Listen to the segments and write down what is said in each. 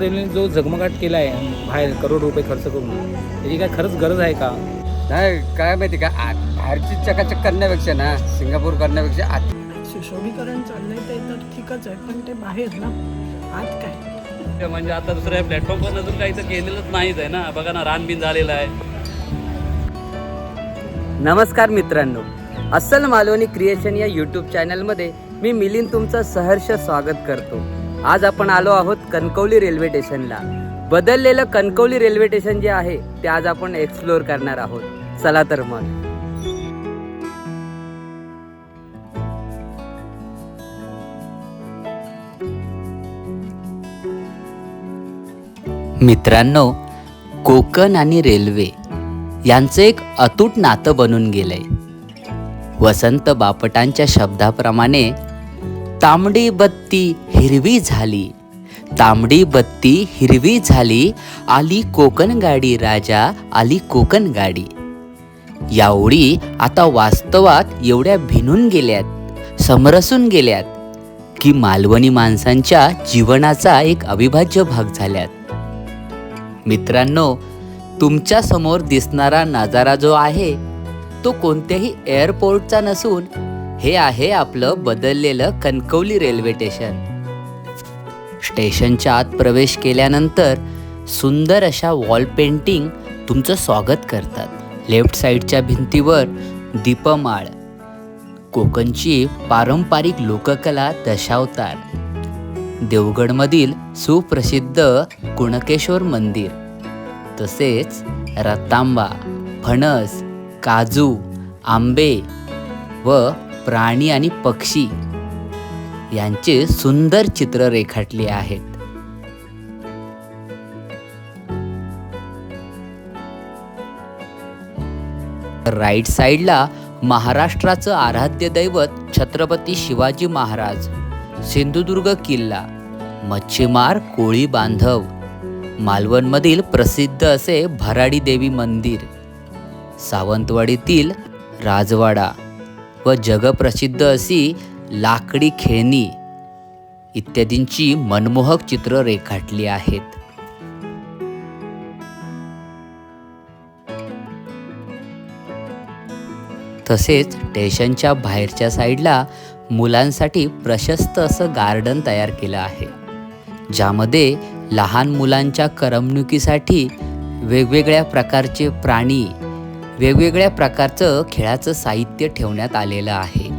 रेल्वेने जो झगमगाट केला आहे बाहेर करोड रुपये खर्च करून त्याची काय खरंच गरज आहे का? नाही काय माहिती का बाहेरची चकाचक करण्यापेक्षा ना सिंगापूर करण्यापेक्षा आत सुशोभीकरण चाललंय ते तर ठीकच आहे पण ते बाहेर ना आत काय? म्हणजे आता दुसऱ्या प्लॅटफॉर्मवर अजून काही तर केलेलंच नाहीच आहे ना बघा ना रानबीन झालेलं आहे. नमस्कार मित्रांनो अस्सल मालवणी क्रिएशन या यूट्यूब चॅनलमध्ये मी मिलिंद तुमचं सहर्ष स्वागत करतो. आज आपण आलो आहोत कणकवली रेल्वे स्टेशनला. बदललेलं कणकवली रेल्वे स्टेशन जे आहे ते आज आपण एक्सप्लोअर करणार आहोत. चला तर मग. मित्रांनो कोकण आणि रेल्वे यांचं एक अतूट नातं बनून गेलंय. वसंत बापटांच्या शब्दाप्रमाणे तांबडी बत्ती हिरवी झाली. तांबडी बत्ती हिरवी झाली आली कोकण गाडी राजा आली कोकण गाडी. या ओळी आता वास्तवात एवढ्या भिनून गेल्यात समरसून गेल्यात की मालवणी माणसांच्या जीवनाचा एक अविभाज्य भाग झाल्यात. मित्रांनो तुमच्यासमोर दिसणारा नजारा जो आहे तो कोणत्याही एअरपोर्टचा नसून हे आहे आपलं बदललेलं कणकवली रेल्वे स्टेशन. स्टेशनच्या आत प्रवेश केल्यानंतर सुंदर अशा वॉल पेंटिंग तुमचं स्वागत करतात. लेफ्ट साईडच्या भिंतीवर दीपमाळ. कोकणची पारंपरिक लोककला दशावतार. देवगडमधील सुप्रसिद्ध कुणकेश्वर मंदिर. तसेच रतांबा फणस काजू आंबे व प्राणी आणि पक्षी यांचे सुंदर चित्र रेखाटले आहेत. राईट साईडला महाराष्ट्राचं आराध्य दैवत छत्रपती शिवाजी महाराज सिंधुदुर्ग किल्ला मच्छीमार कोळी बांधव मालवणमधील प्रसिद्ध असे भराडी देवी मंदिर सावंतवाडीतील राजवाडा व जगप्रसिद्ध अशी लाकडी खेळणी इत्यादींची मनमोहक चित्र रेखाटली आहेत. तसेच स्टेशनच्या बाहेरच्या साईडला मुलांसाठी प्रशस्त असं गार्डन तयार केलं आहे. ज्यामध्ये लहान मुलांच्या करमणुकीसाठी वेगवेगळ्या प्रकारचे प्राणी वेगवेगळ्या प्रकारचं खेळाचं साहित्य ठेवण्यात आलेलं आहे.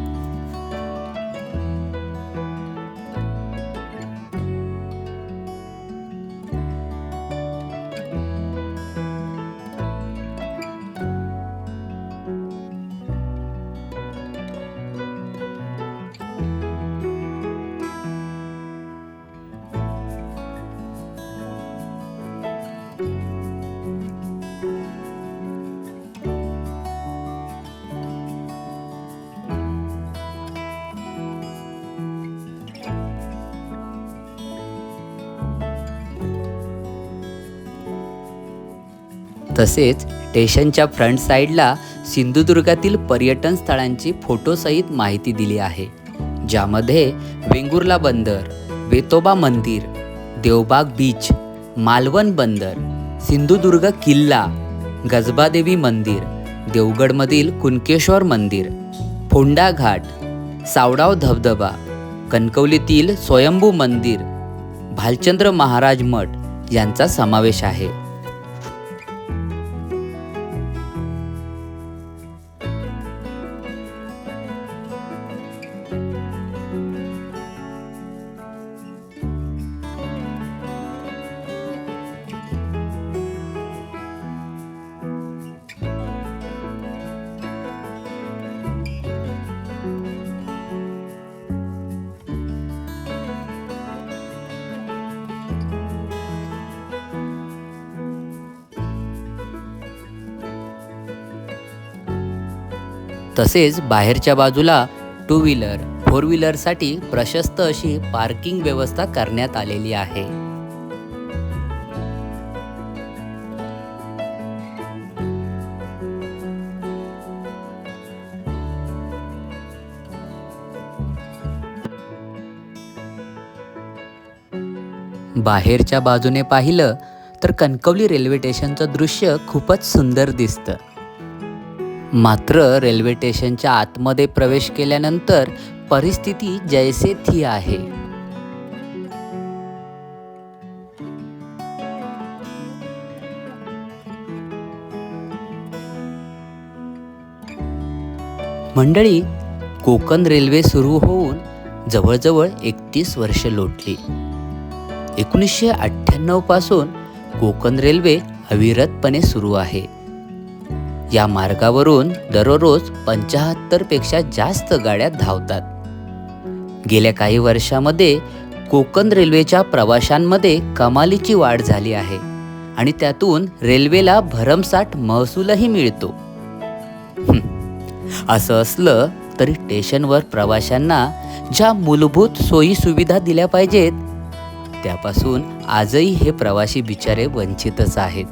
तसेच स्टेशनच्या फ्रंट साईडला सिंधुदुर्गातील पर्यटन स्थळांची फोटोसहित माहिती दिली आहे ज्यामध्ये वेंगुर्ला बंदर वेतोबा मंदिर देवबाग बीच मालवण बंदर सिंधुदुर्ग किल्ला गजबादेवी मंदिर देवगडमधील कुणकेश्वर मंदिर फोंडा घाट सावडाव धबधबा कणकवलीतील स्वयंभू मंदिर भालचंद्र महाराज मठ यांचा समावेश आहे. तसेच बाहेरच्या बाजूला टू व्हीलर फोर व्हीलरसाठी प्रशस्त अशी पार्किंग व्यवस्था करण्यात आलेली आहे. बाहेरच्या बाजूने पाहिलं तर कणकवली रेल्वे स्टेशनचं दृश्य खूपच सुंदर दिसतं. मात्र रेल्वे स्टेशनच्या आतमध्ये प्रवेश केल्यानंतर परिस्थिती जैसे थी आहे. मंडळी कोकण रेल्वे सुरू होऊन जवळजवळ एकतीस वर्ष लोटली. एकोणीसशे अठ्ठ्याण्णवपासून कोकण रेल्वे अविरतपणे सुरू आहे. या मार्गावरून दररोज पंचाहत्तरपेक्षा जास्त गाड्या धावतात. गेल्या काही वर्षामध्ये कोकण रेल्वेच्या प्रवाशांमध्ये कमालीची वाढ झाली आहे आणि त्यातून रेल्वेला भरमसाठ महसूलही मिळतो. असं असलं तरी स्टेशनवर प्रवाशांना ज्या मूलभूत सोयी सुविधा दिल्या पाहिजेत त्यापासून आजही हे प्रवासी बिचारे वंचितच आहेत.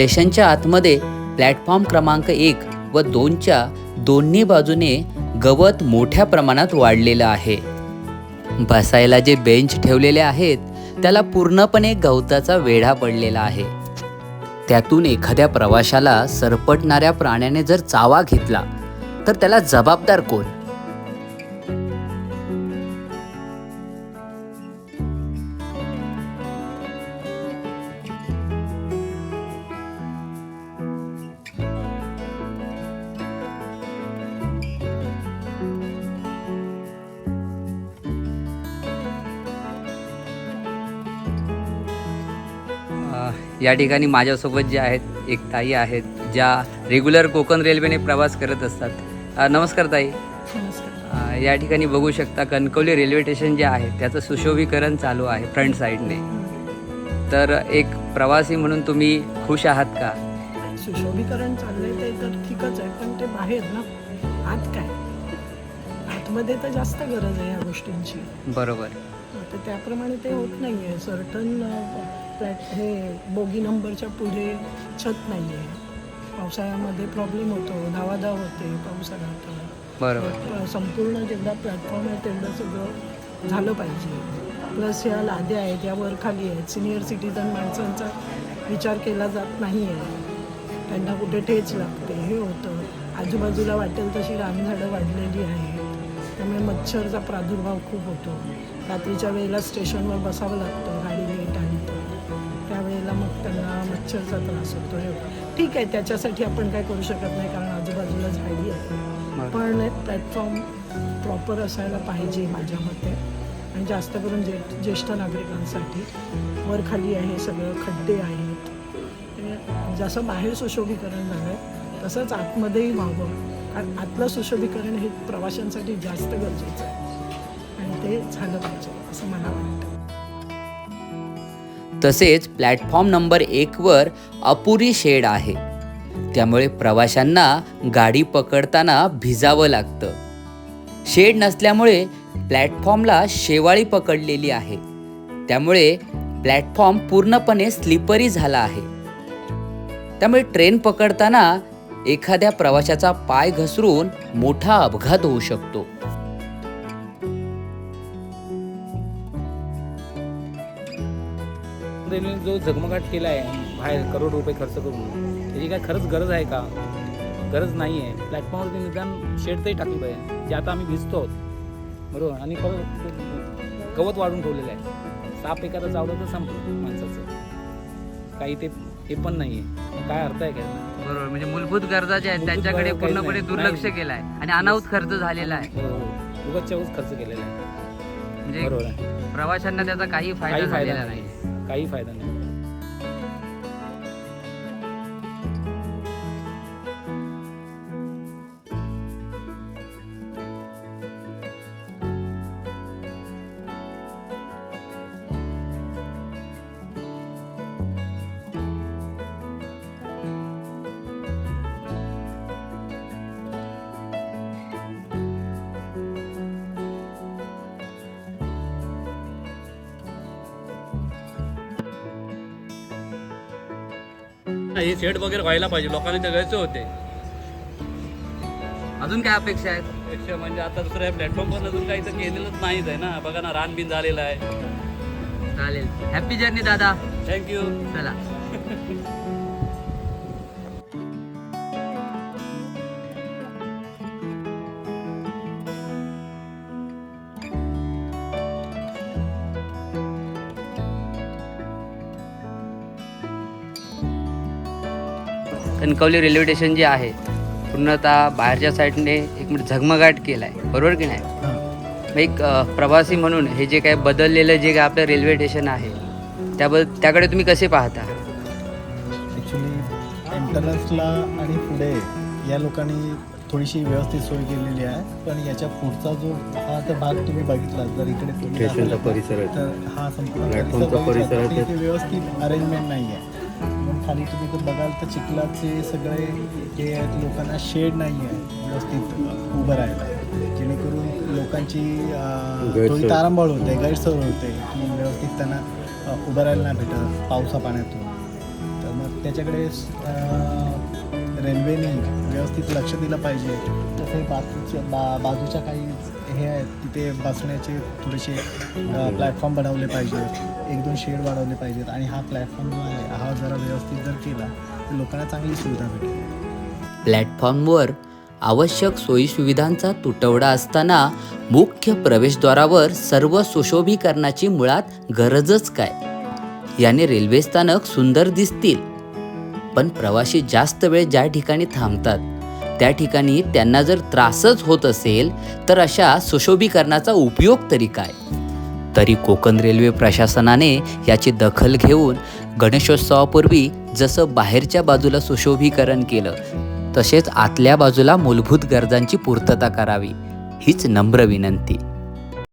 स्टेशनच्या आतमध्ये प्लॅटफॉर्म क्रमांक एक व दोनच्या दोन्ही बाजूने गवत मोठ्या प्रमाणात वाढलेलं आहे. बसायला जे बेंच ठेवलेले आहेत त्याला पूर्णपणे गवताचा वेढा पडलेला आहे. त्यातून एखाद्या प्रवाशाला सरपटणाऱ्या प्राण्याने जर चावा घेतला तर त्याला जबाबदार कोण? या ठिकाणी माझ्यासोबत जे आहेत एक ताई आहेत ज्या रेग्युलर कोकण रेल्वेने प्रवास करत असतात. नमस्कार ताई. नमस्कार. या ठिकाणी बघू शकता कणकवली रेल्वे स्टेशन जे आहे त्याचं सुशोभीकरण चालू आहे फ्रंट साईडने तर एक प्रवासी म्हणून तुम्ही खुश आहात का? सुशोभीकरण चाललंय ते तर ठीकच आहे पण ते बाहेर ना. आत काय? आतमध्ये तर जास्त गरज आहे या गोष्टींची. बरोबर. तर त्याप्रमाणे ते होत नाही आहे सर्टन फ्लॅट हे बोगी नंबरच्या पुढे छत नाही आहे पावसाळ्यामध्ये प्रॉब्लेम होतो धावाधाव होते पावसाळ्यात. बरोबर. संपूर्ण जेवढा प्लॅटफॉर्म आहे तेवढं सगळं झालं पाहिजे. प्लस ह्या लाद्या आहेत या वर खाली आहेत. सिनियर सिटीजन माणसांचा विचार केला जात नाही आहे त्यांना कुठे ठेच लागते हे होतं. आजूबाजूला वाटेल तशी रानझाडं वाढलेली आहेत. त्यामुळे मच्छरचा प्रादुर्भाव खूप होतो. रात्रीच्या वेळेला स्टेशनवर बसावं लागतं गाडी मग त्यांना मच्छरचा त्रास होतो हे. ठीक आहे त्याच्यासाठी आपण काय करू शकत नाही कारण आजूबाजूला झाडी आहे पण प्लॅटफॉर्म प्रॉपर असायला पाहिजे माझ्या मते. आणि जास्त करून जे ज्येष्ठ नागरिकांसाठी. वर खाली आहे सगळं खड्डे आहेत. जसं बाहेर सुशोभीकरण झालं आहे तसंच आतमध्येही व्हावं. कारण आतलं सुशोभीकरण हे प्रवाशांसाठी जास्त गरजेचं आहे. आणि ते झालं पाहिजे असं मला वाटतं. तसेच प्लॅटफॉर्म नंबर एकवर अपुरी शेड आहे. त्यामुळे प्रवाशांना गाडी पकडताना भिजावं लागतं. शेड नसल्यामुळे प्लॅटफॉर्मला शेवाळी पकडलेली आहे. त्यामुळे प्लॅटफॉर्म पूर्णपणे स्लिपरी झाला आहे. त्यामुळे ट्रेन पकडताना एखाद्या प्रवाशाचा पाय घसरून मोठा अपघात होऊ शकतो. रेल्वेने जो झगमगाट केला आहे बाहेर करोड रुपये खर्च करून त्याची काय खरंच गरज आहे का? गरज नाही आहे प्लॅटफॉर्मवरती निदान शेड तरी टाकली पाहिजे जे आता आम्ही भिजतो आहोत. बरोबर? आणि परत गवत वाढून ठेवलेलं आहे. साप एखादा चावलं तर संपलं माणसाचं. काही ते हे पण नाही आहे काय अर्थ आहे काय? बरोबर. म्हणजे मूलभूत गरजा ज्या आहेत त्यांच्याकडे पूर्णपणे. दुर्लक्ष. केलं आहे आणि अनाहूत खर्च झालेला आहे. हो हो. उगाचच्या उगाच खर्च केलेला आहे. म्हणजे बरोबर आहे. प्रवाशांना त्याचा काही फायदा काही फायदा झालेला नाही. नाही काही फायदा नाही. हे शेड वगैरे व्हायला पाहिजे. लोकांना ते गैरचे होते. अजून काय अपेक्षा आहेत? पेक्षा म्हणजे आता दुसऱ्या प्लॅटफॉर्मवर अजून काही तर केलेलंच नाहीच आहे ना. बघा ना रान बिन झालेलं आहे. चालेल. हॅपी जर्नी दादा. थँक्यू चला. कणकवली रेल्वे स्टेशन जे आहे पूर्णतः बाहेरच्या साईडने एक म्हणजे झगमगाट केला आहे बरोबर की नाही? एक प्रवासी म्हणून हे जे काय बदललेलं जे काय आपलं रेल्वे स्टेशन आहे त्याबद्दल त्याकडे तुम्ही कसे पाहता? ॲक्च्युली एंट्रन्सला आणि पुढे या लोकांनी थोडीशी व्यवस्थित सोय केलेली आहे. पण याच्या पुढचा जो हा तर भाग तुम्ही बघितला. जर इकडे परिसर तर हा संपूर्ण परिसर व्यवस्थित अरेंजमेंट नाही आहे खाली तुम्ही जर बघाल तर चिखलाचे सगळे हे आहेत लोकांना शेड नाही आहे व्यवस्थित उभं राहायला जेणेकरून लोकांची. थोडी तारांबळ होते गैरसोय होते की व्यवस्थित त्यांना उभं राहायला नाही भेटत पावसा पाण्यातून तर मग त्याच्याकडे रेल्वेने व्यवस्थित लक्ष दिलं पाहिजे. तसे बाकीच्या बा बाजूच्या काही हे आहेत तिथे बसण्याचे थोडेसे प्लॅटफॉर्म बनवले पाहिजेत. एक दोन शेड वाढवले पाहिजेत. आणि हा प्लॅटफॉर्म जो आहे हा जरा व्यवस्थित जर केला तर लोकांना चांगली सुविधा भेटेल. प्लॅटफॉर्मवर आवश्यक सोयीसुविधांचा तुटवडा असताना मुख्य प्रवेशद्वारावर सर्व सुशोभीकरणाची मुळात गरजच काय? याने रेल्वे स्थानक सुंदर दिसतील. पण प्रवासी जास्त वेळ ज्या ठिकाणी थांबतात त्या ठिकाणी त्यांना जर त्रासच होत असेल तर अशा सुशोभीकरणाचा उपयोग तरी काय? तरी कोकण रेल्वे प्रशासनाने याची दखल घेऊन गणेशोत्सवापूर्वी जसं बाहेरच्या बाजूला सुशोभीकरण केलं तसेच आतल्या बाजूला मूलभूत गरजांची पूर्तता करावी हीच नम्र विनंती.